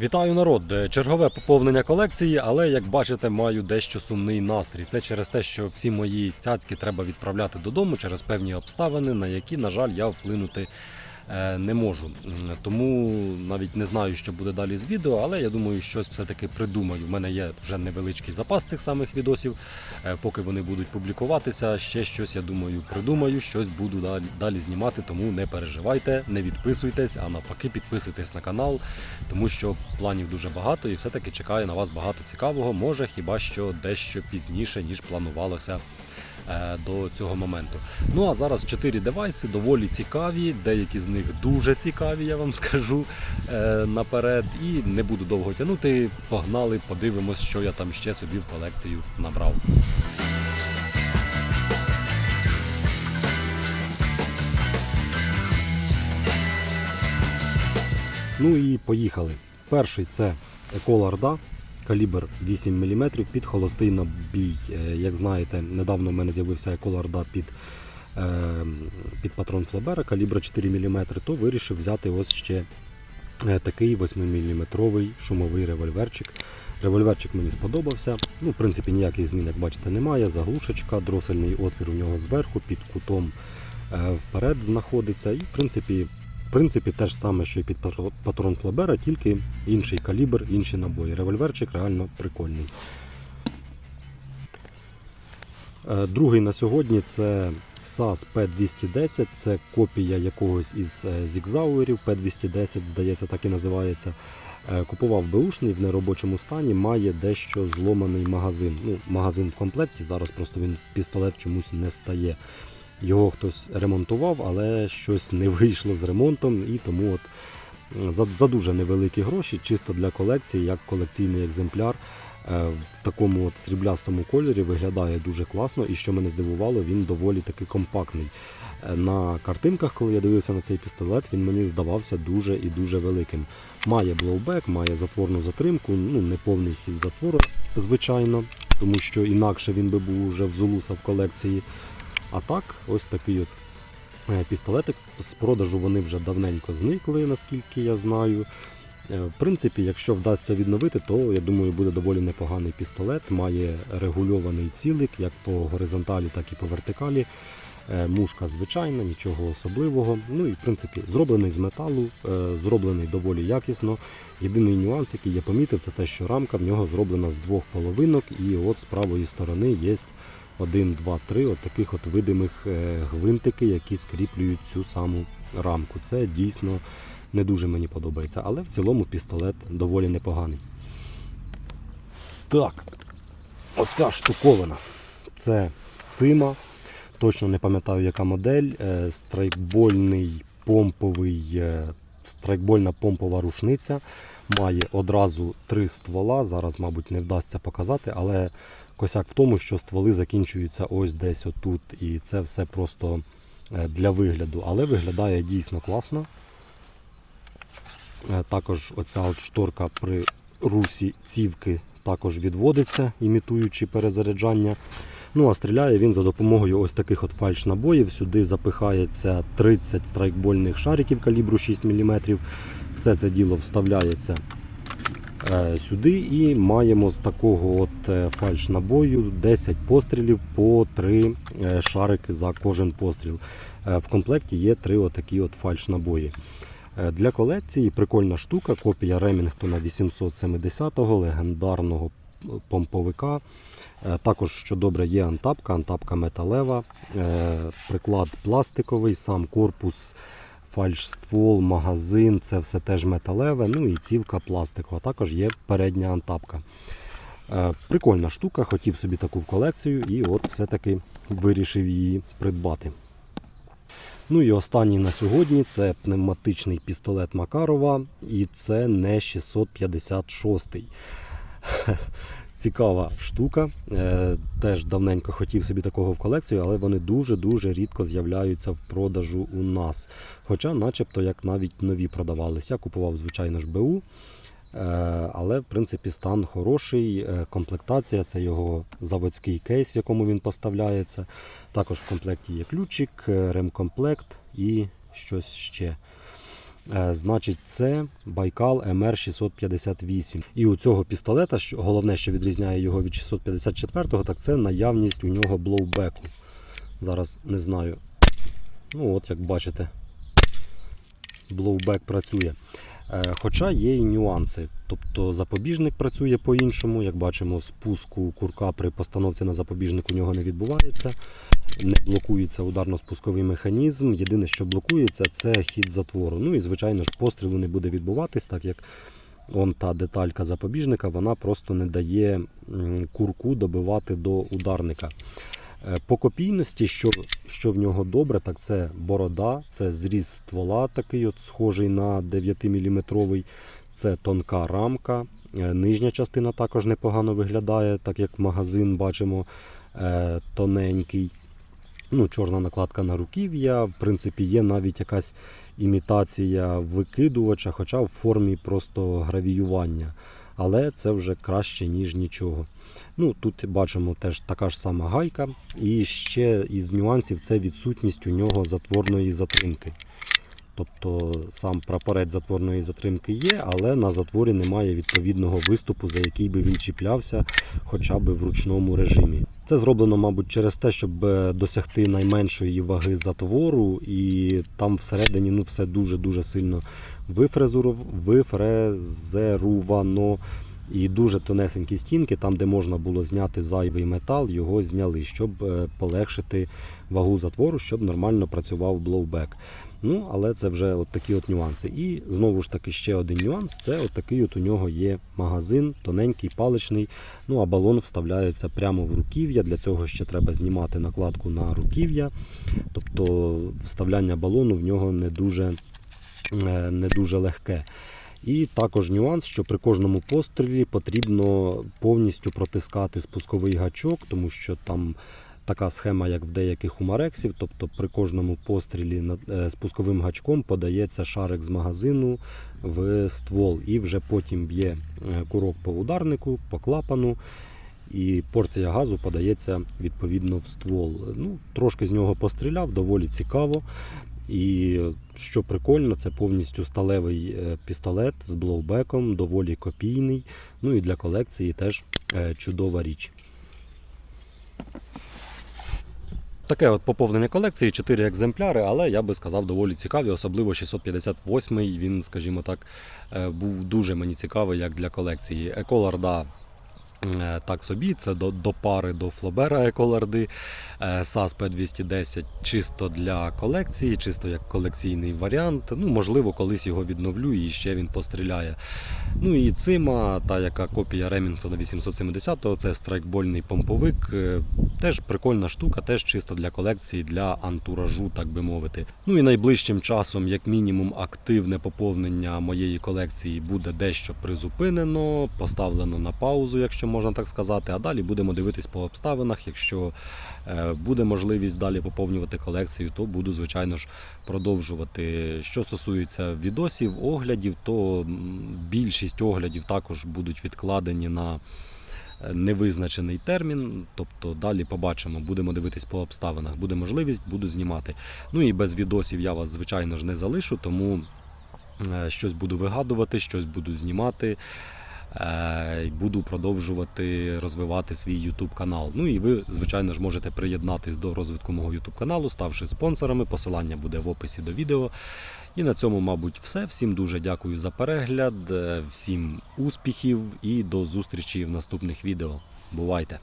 Вітаю народ! Чергове поповнення колекції, але як бачите, маю дещо сумний настрій. Це через те, що всі мої цяцьки треба відправляти додому через певні обставини, на які, на жаль, я вплинути не можу. Тому навіть не знаю, що буде далі з відео, але я думаю, щось все-таки придумаю. У мене є вже невеличкий запас тих самих відосів. Е, Поки вони будуть публікуватися, ще щось я думаю придумаю, щось буду далі, далі знімати. Тому не переживайте, не відписуйтесь, а навпаки, підписуйтесь на канал, тому що планів дуже багато і все-таки чекає на вас багато цікавого. Може, хіба що дещо пізніше, ніж планувалося. Е, До цього моменту. Ну а зараз чотири девайси доволі цікаві. Деякі з них дуже цікаві, я вам скажу е, наперед. І не буду довго тягнути. Погнали, подивимось, що я там ще собі в колекцію набрав. Ну і поїхали. Перший це Екола Орда, калібр 8 мм під холостий набій. Е, Як знаєте, недавно в мене з'явився Екола Орда під, е, під патрон Флобера калібра 4 мм, то вирішив взяти ось ще е, такий 8-мм шумовий револьверчик. Револьверчик мені сподобався. Ну, в принципі, ніяких змін, як бачите, немає. Заглушечка, дросельний отвір у нього зверху, під кутом вперед знаходиться. І, в принципі, принципі, те ж саме, що і під патрон Флобера, тільки інший калібр, інші набої. Револьверчик реально прикольний. Е, Другий на сьогодні це SAS P210, це копія якогось із е, зігзауерів P210, здається, так і називається. Е, Купував беушний в неробочому стані, має дещо зломаний магазин. Ну, магазин в комплекті, зараз просто він пістолет чомусь не стає. Його хтось ремонтував, але щось не вийшло з ремонтом, і тому от за, за дуже невеликі гроші, чисто для колекції, як колекційний екземпляр. е, В такому от сріблястому кольорі виглядає дуже класно, і що мене здивувало, він доволі таки компактний. Е, На картинках, коли я дивився на цей пістолет, він мені здавався дуже і дуже великим. Має блоубек, має затворну затримку, ну не повний хід затвору, звичайно, тому що інакше він би був уже в Зулуса в колекції. А так, ось такий от е, пістолетик. З продажу вони вже давненько зникли, наскільки я знаю. Е, В принципі, якщо вдасться відновити, то я думаю, буде доволі непоганий пістолет. Має регульований цілик як по горизонталі, так і по вертикалі. Е, Мушка звичайна, нічого особливого. Ну і в принципі зроблений з металу, зроблений доволі якісно. Єдиний нюанс, який я помітив, це те, що рамка в нього зроблена з двох половинок, і от з правої сторони є один, два, три от таких от видимих е, гвинтики, які скріплюють цю саму рамку. Це дійсно не дуже мені подобається, але в цілому пістолет доволі непоганий. Так, оця штуковина. Це цима. Точно не пам'ятаю, яка модель. Е, Страйкбольний помповий, е, страйкбольна помпова рушниця. Має одразу три ствола. Зараз, мабуть, не вдасться показати, але косяк в тому, що стволи закінчуються ось десь отут. І це все просто е, для вигляду. Але виглядає дійсно класно. Е, Також оця от шторка при русі цівки також відводиться, імітуючи перезаряджання. Ну а стріляє він за допомогою ось таких от фальш-набоїв. Сюди запихається 30 страйкбольних шариків калібру 6 мм. Все це діло вставляється сюди і маємо з такого от е, фальш-набою 10 пострілів по 3 е, шарики за кожен постріл. Е, В комплекті є 3 отакі от фальш-набої. Е, Для колекції прикольна штука, копія Ремінгтона 870-го легендарного помповика. Е, Також, що добре, є антапка, антапка металева, е, приклад пластиковий, сам корпус, фальшствол, магазин, це все теж металеве, ну і цівка пластикова. Також є передня антапка. Е, Прикольна штука, хотів собі таку в колекцію і от все-таки вирішив її придбати. Ну і останній на сьогодні це пневматичний пістолет Макарова, і це не 656. Цікава штука. Е, Теж давненько хотів собі такого в колекцію, але вони дуже-дуже рідко з'являються в продажу у нас. Хоча, начебто, як навіть нові продавалися. Купував, звичайно ж, БУ. Е, Але в принципі стан хороший. Е, Комплектація це його заводський кейс, в якому він поставляється. Також в комплекті є ключик, ремкомплект і щось ще. Е, Значить, це Байкал МР658. І у цього пістолета, головне, що відрізняє його від 654-го, так це наявність у нього блоубеку. Зараз не знаю. Ну, от як бачите, блоубек працює. Е, Хоча є і нюанси. Тобто запобіжник працює по-іншому. Як бачимо, спуску курка при постановці на запобіжник у нього не відбувається. Не блокується ударно-спусковий механізм. Єдине, що блокується, це хід затвору. Ну і звичайно ж пострілу не буде відбуватись, так як он та деталька запобіжника вона просто не дає курку добивати до ударника. Е, По копійності, що, що в нього добре, так це борода, це зріз ствола, такий от схожий на 9-мм. Це тонка рамка. Е, Нижня частина також непогано виглядає, так як магазин бачимо е, тоненький. Ну, чорна накладка на руків'я. В принципі, є навіть якась імітація викидувача, хоча в формі просто гравіювання. Але це вже краще, ніж нічого. Ну, тут бачимо теж така ж сама гайка. І ще із нюансів це відсутність у нього затворної затримки. Тобто сам прапорець затворної затримки є, але на затворі немає відповідного виступу, за який би він чіплявся хоча б в ручному режимі. Це зроблено, мабуть, через те, щоб е, досягти найменшої ваги затвору, і там всередині ну, все дуже-дуже сильно вифрезерувано. І дуже тонесенькі стінки, там, де можна було зняти зайвий метал, його зняли, щоб е, полегшити вагу затвору, щоб нормально працював блоубек. Ну, але це вже от такі от нюанси. І знову ж таки ще один нюанс: це от такий от у нього є магазин, тоненький, паличний. Ну а балон вставляється прямо в руків'я. Для цього ще треба знімати накладку на руків'я. Тобто вставляння балону в нього не дуже, е, не дуже легке. І також нюанс, що при кожному пострілі потрібно повністю протискати спусковий гачок, тому що там така схема, як в деяких умарексів, тобто при кожному пострілі е, спусковим гачком подається шарик з магазину в ствол, і вже потім б'є е, курок по ударнику, по клапану. І порція газу подається відповідно в ствол. Ну, трошки з нього постріляв, доволі цікаво. І що прикольно, це повністю сталевий е, пістолет з блоубеком, доволі копійний. Ну і для колекції теж чудова річ. Таке от поповнення колекції, 4 екземпляри, але я би сказав, доволі цікаві, особливо 658-й. Він, скажімо так, е, був дуже мені цікавий як для колекції. Еколарда так собі, це до, до пари до Флобера Еколарди. Е, САС P210 чисто для колекції, чисто як колекційний варіант. Ну, можливо, колись його відновлю і ще він постріляє. Ну і цима, та яка копія Ремінгтона 870-го, це страйкбольний помповик. Е, Теж прикольна штука, теж чисто для колекції, для антуражу, так би мовити. Ну і найближчим часом, як мінімум, активне поповнення моєї колекції буде дещо призупинено, поставлено на паузу, якщо можна так сказати. А далі будемо дивитись по обставинах. Якщо е, буде можливість далі поповнювати колекцію, то буду, звичайно ж, продовжувати. Що стосується відосів, оглядів, то більшість оглядів також будуть відкладені на е, невизначений термін. Тобто далі побачимо, будемо дивитись по обставинах. Буде можливість, буду знімати. Ну і без відосів я вас, звичайно ж, не залишу, тому е, щось буду вигадувати, щось буду знімати. Е, Буду продовжувати розвивати свій YouTube канал. Ну і ви, звичайно ж, можете приєднатись до розвитку мого YouTube каналу, ставши спонсорами. Посилання буде в описі до відео. І на цьому, мабуть, все. Всім дуже дякую за перегляд, е, всім успіхів і до зустрічі в наступних відео. Бувайте!